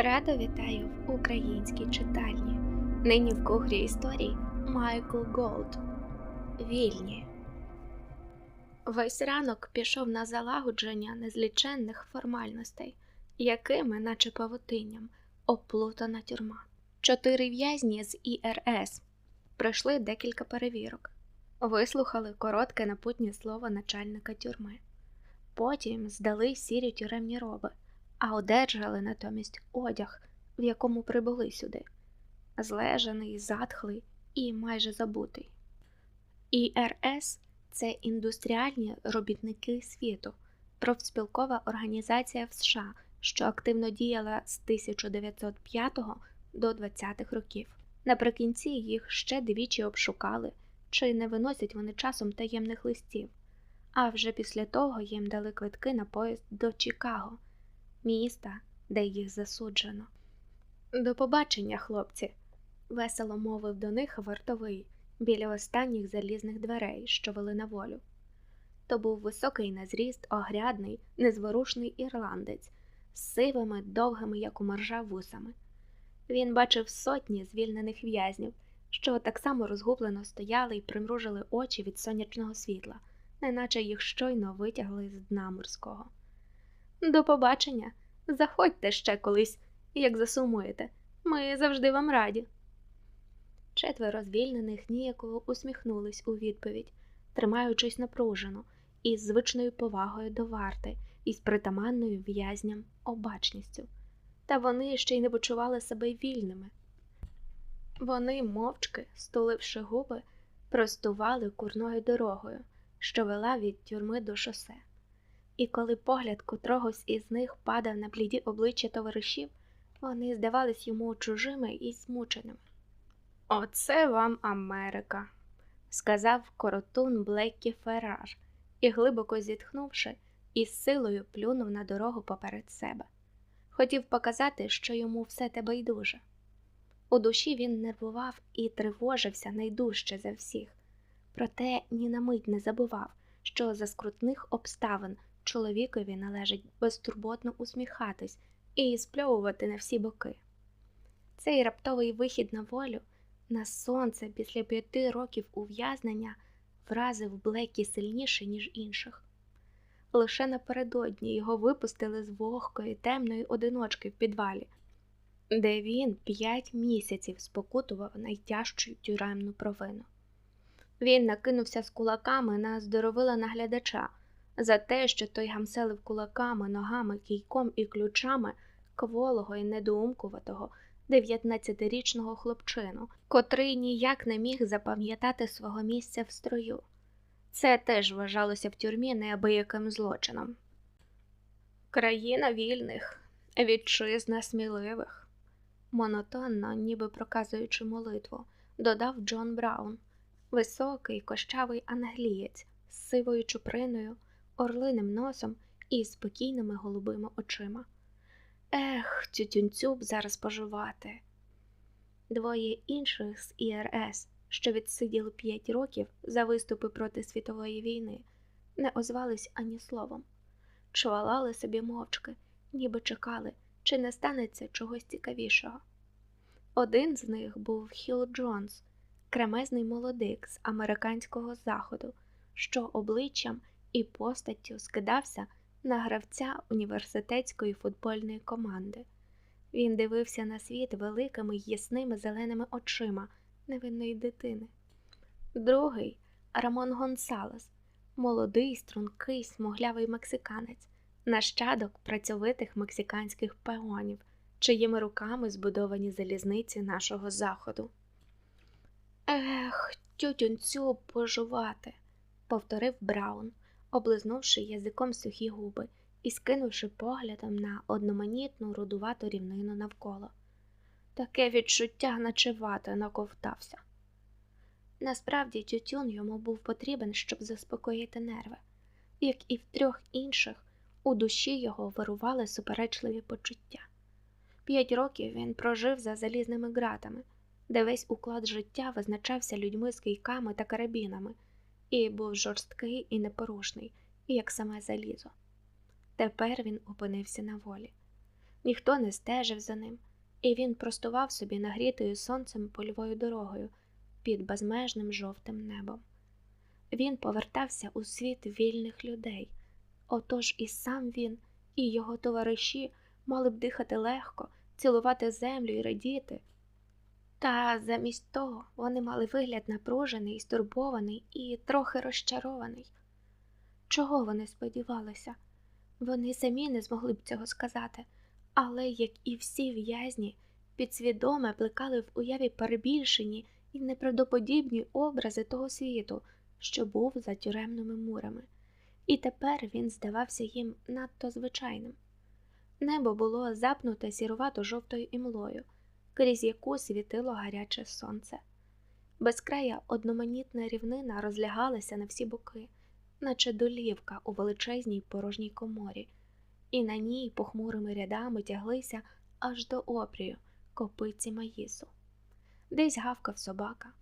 Радо вітаю в українській читальні. Нині в кухрі історій Майкл Голд. Вільні. Весь ранок пішов на залагодження незліченних формальностей, якими, наче павутинням, оплутана тюрма. Чотири в'язні з ІРС пройшли декілька перевірок, вислухали коротке напутнє слово начальника тюрми. Потім здали сірі тюремні роби а одержали натомість одяг, в якому прибули сюди, злежаний, затхлий і майже забутий. ІРС це індустріальні робітники світу, профспілкова організація в США, що активно діяла з 1905 до 20-х років. Наприкінці їх ще двічі обшукали, чи не виносять вони часом таємних листів, а вже після того їм дали квитки на поїзд до Чикаго міста, де їх засуджено. До побачення, хлопці, весело мовив до них вартовий біля останніх залізних дверей, що вели на волю. То був високий на зріст, огрядний, незворушний ірландець з сивими, довгими, як у моржа, вусами. Він бачив сотні звільнених в'язнів, що так само розгублено стояли і примружили очі від сонячного світла, неначе їх щойно витягли з дна морського. До побачення. Заходьте ще колись, як засумуєте. Ми завжди вам раді. Четверо звільнених ніяково усміхнулись у відповідь, тримаючись напружено, із звичною повагою до варти і притаманною в'язням обачністю. Та вони ще й не почували себе вільними. Вони, мовчки, стуливши губи, простували курною дорогою, що вела від тюрми до шосе і коли погляд котрогось із них падав на бліді обличчя товаришів, вони здавались йому чужими і змученими. Оце вам Америка, сказав коротун Блеккі Феррар і, глибоко зітхнувши, із силою плюнув на дорогу поперед себе. Хотів показати, що йому все те байдуже. У душі він нервував і тривожився найдужче за всіх, проте ні на мить не забував, що за скрутних обставин чоловікові належить безтурботно усміхатись і спльовувати на всі боки. Цей раптовий вихід на волю, на сонце після п'яти років ув'язнення вразив Блекі сильніше, ніж інших. Лише напередодні його випустили з вогкої темної одиночки в підвалі, де він п'ять місяців спокутував найтяжчу тюремну провину. Він накинувся з кулаками на здоровила наглядача, за те, що той гамселив кулаками, ногами, кійком і ключами кволого і недоумкуватого дев'ятнадцятирічного хлопчину, котрий ніяк не міг запам'ятати свого місця в строю. Це теж вважалося в тюрмі неабияким злочином. Країна вільних, вітчизна сміливих, монотонно, ніби проказуючи молитву, додав Джон Браун, високий кощавий англієць з сивою чуприною орлиним носом і спокійними голубими очима. Ех, тютюнцю б зараз поживати. Двоє інших з ІРС, що відсиділи п'ять років за виступи проти світової війни, не озвались ані словом, чвалали собі мовчки, ніби чекали, чи не станеться чогось цікавішого. Один з них був Хіл Джонс, кремезний молодик з американського заходу, що обличчям і постаттю скидався на гравця університетської футбольної команди. Він дивився на світ великими ясними зеленими очима невинної дитини. Другий Рамон Гонсалес, молодий, стрункий, смуглявий мексиканець, нащадок працьовитих мексиканських пеонів, чиїми руками збудовані залізниці нашого заходу. Ех, тютюнцю пожувати, повторив Браун облизнувши язиком сухі губи і скинувши поглядом на одноманітну рудувату рівнину навколо. Таке відчуття наче вата наковтався. Насправді тютюн йому був потрібен, щоб заспокоїти нерви, як і в трьох інших, у душі його вирували суперечливі почуття. П'ять років він прожив за залізними ґратами, де весь уклад життя визначався людьми з кийками та карабінами і був жорсткий і непорушний, як саме залізо. Тепер він опинився на волі. ніхто не стежив за ним, і він простував собі нагрітою сонцем польовою дорогою під безмежним жовтим небом. Він повертався у світ вільних людей, отож і сам він, і його товариші мали б дихати легко, цілувати землю і радіти. Та замість того вони мали вигляд напружений, стурбований і трохи розчарований. Чого вони сподівалися? Вони самі не змогли б цього сказати, але, як і всі в'язні, підсвідоме плекали в уяві перебільшені і неправдоподібні образи того світу, що був за тюремними мурами, і тепер він здавався їм надто звичайним. Небо було запнуте сірувато жовтою імлою, крізь яку світило гаряче сонце. Безкрая одноманітна рівнина розлягалася на всі боки, наче долівка у величезній порожній коморі, і на ній похмурими рядами тяглися аж до опрію копиці маїсу. Десь гавкав собака.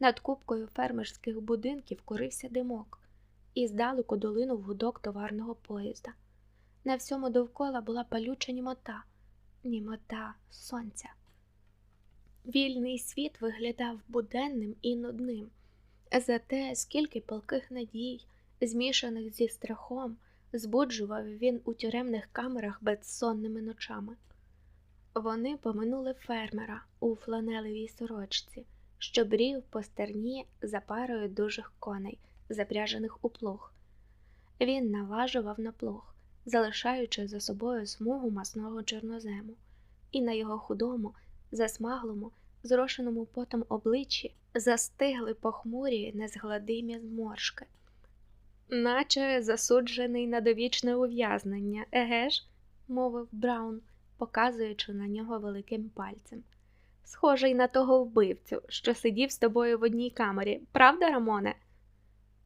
Над купкою фермерських будинків курився димок, і здалеку долинув гудок товарного поїзда. На всьому довкола була палюча німота, німота сонця. Вільний світ виглядав буденним і нудним, зате скільки палких надій, змішаних зі страхом, збуджував він у тюремних камерах безсонними ночами. Вони поминули фермера у фланелевій сорочці, що брів по стерні за парою дужих коней, запряжених у плуг. Він наважував на плуг, залишаючи за собою смугу масного чорнозему, і на його худому, засмаглому, зрошеному потом обличчі застигли похмурі незгладимі зморшки, наче засуджений на довічне ув'язнення, еге ж, мовив Браун, показуючи на нього великим пальцем. Схожий на того вбивцю, що сидів з тобою в одній камері, правда, Рамоне?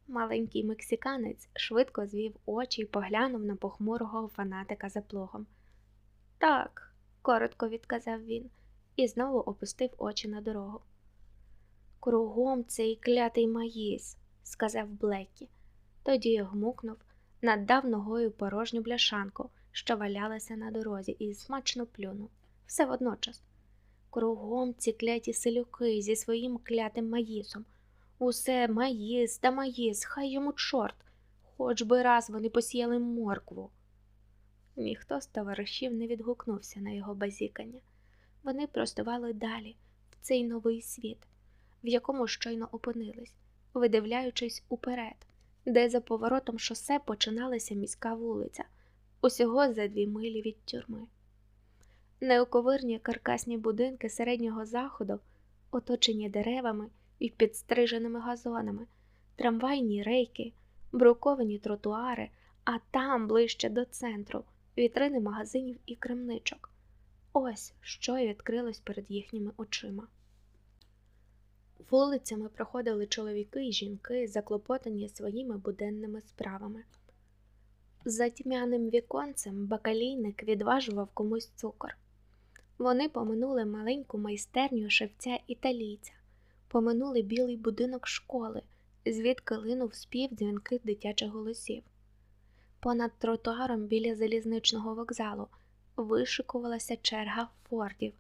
Маленький мексиканець швидко звів очі і поглянув на похмурого фанатика за плугом. Так, коротко відказав він і знову опустив очі на дорогу. Кругом цей клятий маїс, сказав Блеккі. Тоді гмукнув, наддав ногою порожню бляшанку, що валялася на дорозі, і смачно плюнув. Все водночас. Кругом ці кляті селюки зі своїм клятим маїсом. Усе маїс та маїс, хай йому чорт, хоч би раз вони посіяли моркву. Ніхто з товаришів не відгукнувся на його базікання. Вони простували далі, в цей новий світ, в якому щойно опинились, видивляючись уперед, де за поворотом шосе починалася міська вулиця, усього за дві милі від тюрми. Неоковирні каркасні будинки середнього заходу, оточені деревами і підстриженими газонами, трамвайні рейки, бруковані тротуари, а там ближче до центру, вітрини магазинів і крамничок. Ось що й відкрилось перед їхніми очима. Вулицями проходили чоловіки і жінки, заклопотані своїми буденними справами. За тьмяним віконцем бакалійник відважував комусь цукор. Вони поминули маленьку майстерню шевця італійця, поминули білий будинок школи, звідки линув спів дзвінких дитячих голосів. Понад тротуаром біля залізничного вокзалу вишикувалася черга фордів.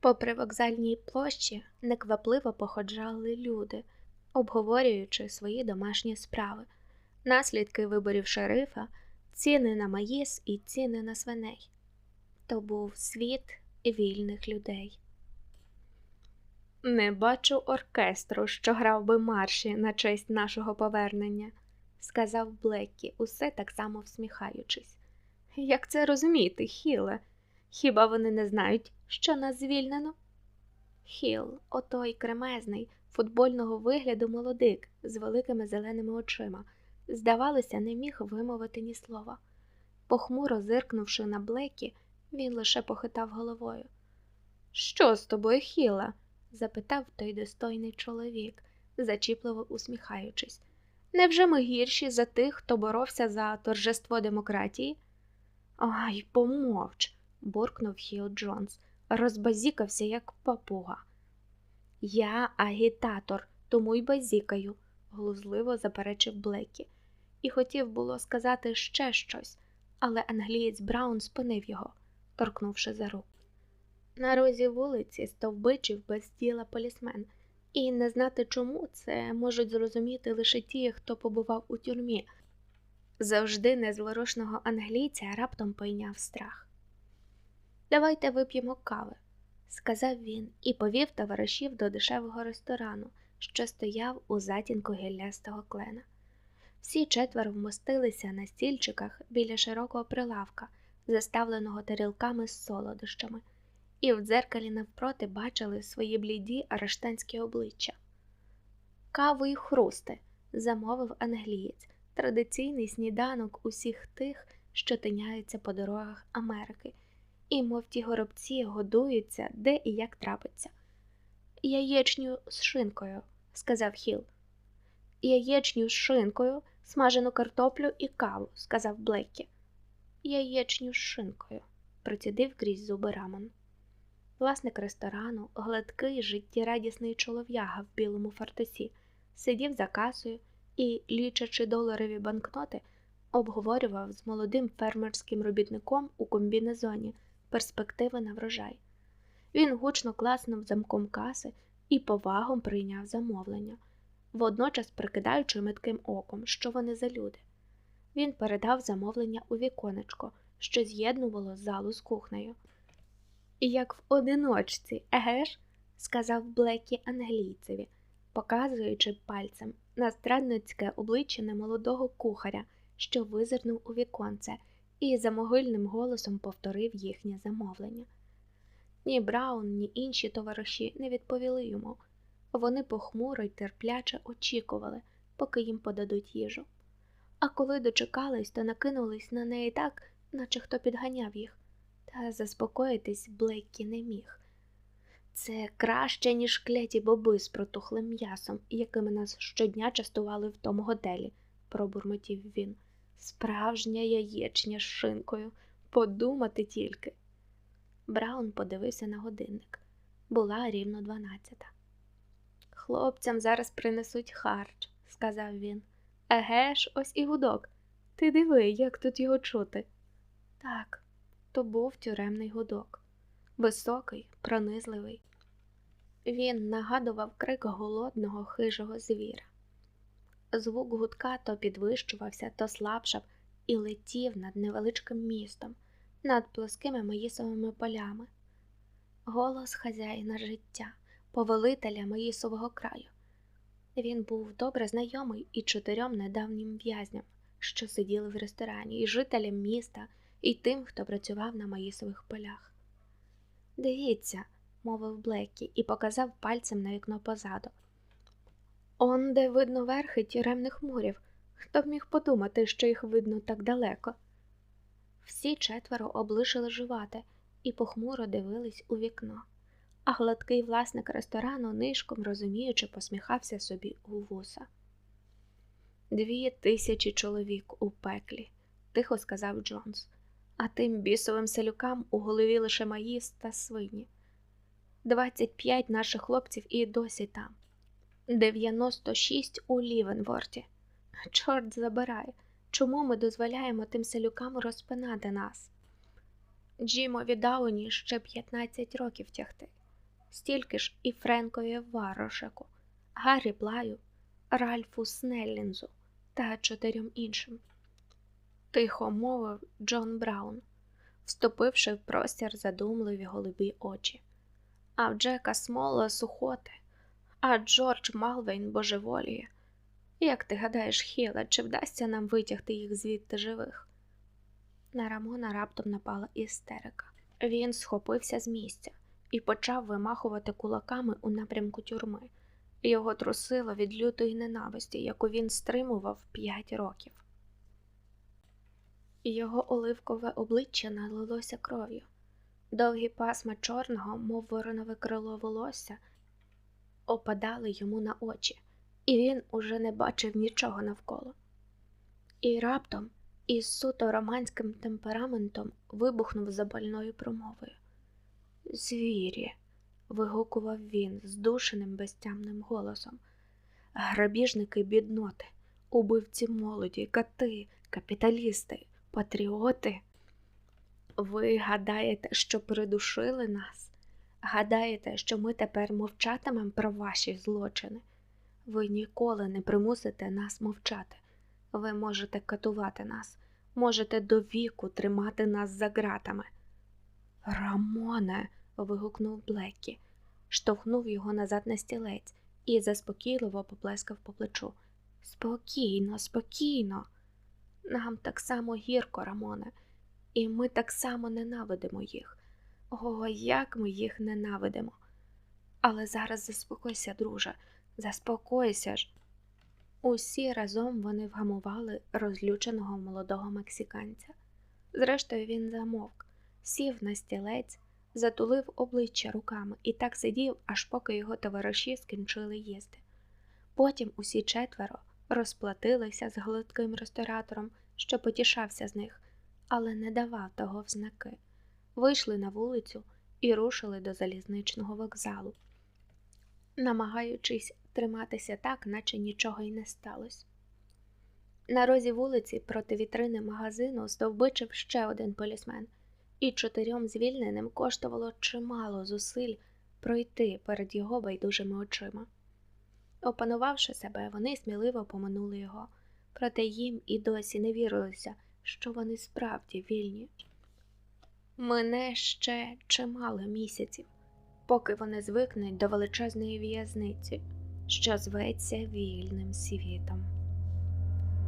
По привокзальній площі неквапливо походжали люди, обговорюючи свої домашні справи, наслідки виборів шерифа, ціни на маїс і ціни на свиней. То був світ вільних людей. Не бачу оркестру, що грав би марші на честь нашого повернення, сказав Блеккі, усе так само всміхаючись. Як це розуміти, Хіле? Хіба вони не знають, що нас звільнено? Хіл, отой кремезний, футбольного вигляду молодик з великими зеленими очима, здавалося, не міг вимовити ні слова. Похмуро зиркнувши на Блекі, він лише похитав головою. Що з тобою, Хіла? запитав той достойний чоловік, зачіпливо усміхаючись. Невже ми гірші за тих, хто боровся за торжество демократії? Ай, помовч, буркнув Хіл Джонс, розбазікався, як папуга. Я агітатор, тому й базікаю, глузливо заперечив Блекі, і хотів було сказати ще щось, але англієць Браун спинив його. торкнувши за руку. На розі вулиці стовбичив без діла полісмен, і не знати чому це можуть зрозуміти лише ті, хто побував у тюрмі. Завжди незворушного англійця раптом пойняв страх. Давайте вип'ємо кави, сказав він і повів товаришів до дешевого ресторану, що стояв у затінку гіллястого клена. Всі четверо вмостилися на стільчиках біля широкого прилавка, заставленого тарілками з солодощами, і в дзеркалі навпроти бачили свої бліді арештанські обличчя. Каву й хрусти, замовив англієць, традиційний сніданок усіх тих, що тиняються по дорогах Америки, і, мов ті горобці, годуються де і як трапиться. Яєчню з шинкою, сказав Хіл. Яєчню з шинкою, смажену картоплю і каву, сказав Блеккі. Яєчню з шинкою, процідив крізь зуби Рамон. Власник ресторану, гладкий, життєрадісний чолов'яга в білому фартусі, сидів за касою і, лічачи доларові банкноти, обговорював з молодим фермерським робітником у комбінезоні перспективи на врожай. Він гучно класнув замком каси і повагом прийняв замовлення, водночас прикидаючи метким оком, що вони за люди. Він передав замовлення у віконечко, що з'єднувало залу з кухнею. Як в одиночці, еге ж? сказав Блекі англійцеві, показуючи пальцем на страдницьке обличчя немолодого кухаря, що визирнув у віконце, і за могильним голосом повторив їхнє замовлення. Ні Браун, ні інші товариші не відповіли йому. Вони похмуро й терпляче очікували, поки їм подадуть їжу. А коли дочекались, то накинулись на неї так, наче хто підганяв їх, та заспокоїтись Блеккі не міг. Це краще, ніж кляті боби з протухлим м'ясом, якими нас щодня частували в тому готелі, пробурмотів він. Справжня яєчня з шинкою, подумати тільки. Браун подивився на годинник. Була рівно дванадцята. Хлопцям зараз принесуть харч, сказав він. Еге ж, ось і гудок. Ти диви, як тут його чути. Так, то був тюремний гудок, високий, пронизливий. Він нагадував крик голодного хижого звіра. Звук гудка то підвищувався, то слабшав і летів над невеличким містом, над плоскими маїсовими полями. Голос хазяїна життя, повелителя маїсового краю. Він був добре знайомий і чотирьом недавнім в'язням, що сиділи в ресторані, і жителям міста, і тим, хто працював на маїсових полях. Дивіться, мовив Блеккі і показав пальцем на вікно позаду. Он де видно верхи тюремних мурів. Хто б міг подумати, що їх видно так далеко? Всі четверо облишили жувати і похмуро дивились у вікно, а гладкий власник ресторану нишком розуміючи, посміхався собі у вуса. Дві тисячі чоловік у пеклі, тихо сказав Джонс, а тим бісовим селюкам у голові лише маїс та свині. Двадцять п'ять наших хлопців і досі там. 96 у Лівенворті. Чорт забирає, чому ми дозволяємо тим селюкам розпинати нас? Джимові Дауні ще 15 років тягти, стільки ж і Френкові Варошеку, Гаррі Плаю, Ральфу Снеллінзу та чотирьом іншим. Тихо мовив Джон Браун, вступивши в простір задумливі голубі очі. А в Джека Смола сухоти а Джордж Малвейн божеволіє. Як ти гадаєш, Хіла, чи вдасться нам витягти їх звідти живих? На Рамона раптом напала істерика. Він схопився з місця і почав вимахувати кулаками у напрямку тюрми. Його трусило від лютої ненависті, яку він стримував п'ять років. Його оливкове обличчя налилося кров'ю. Довгі пасма чорного, мов воронове крило волосся, опадали йому на очі, і він уже не бачив нічого навколо. І раптом із суто романським темпераментом вибухнув запальною промовою. Звірі, вигукував він здушеним безтямним голосом. Грабіжники бідноти, убивці молоді, кати, капіталісти, патріоти. Ви гадаєте, що придушили нас? Гадаєте, що ми тепер мовчатимемо про ваші злочини? Ви ніколи не примусите нас мовчати. Ви можете катувати нас, можете до віку тримати нас за ґратами. Рамоне. вигукнув Блеккі, штовхнув його назад на стілець і заспокійливо поплескав по плечу. Спокійно, спокійно. Нам так само гірко, Рамоне, і ми так само ненавидимо їх. О, як ми їх ненавидимо. Але зараз заспокойся, друже, заспокойся ж. Усі разом вони вгамували розлюченого молодого мексиканця. Зрештою, він замовк, сів на стілець, затулив обличчя руками і так сидів, аж поки його товариші скінчили їсти. Потім усі четверо розплатилися з гладким ресторатором, що потішався з них, але не давав того взнаки. Вийшли на вулицю і рушили до залізничного вокзалу, намагаючись триматися так, наче нічого й не сталося. На розі вулиці проти вітрини магазину здовбичив ще один полісмен, і чотирьом звільненим коштувало чимало зусиль пройти перед його байдужими очима. Опанувавши себе, вони сміливо поминули його, проте їм і досі не вірилося, що вони справді вільні. Мине ще чимало місяців, поки вони звикнуть до величезної в'язниці, що зветься вільним світом.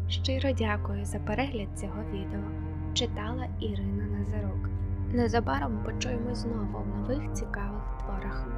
Щиро дякую за перегляд цього відео. Читала Ірина Назарук. Незабаром почуємо знову в нових цікавих творах.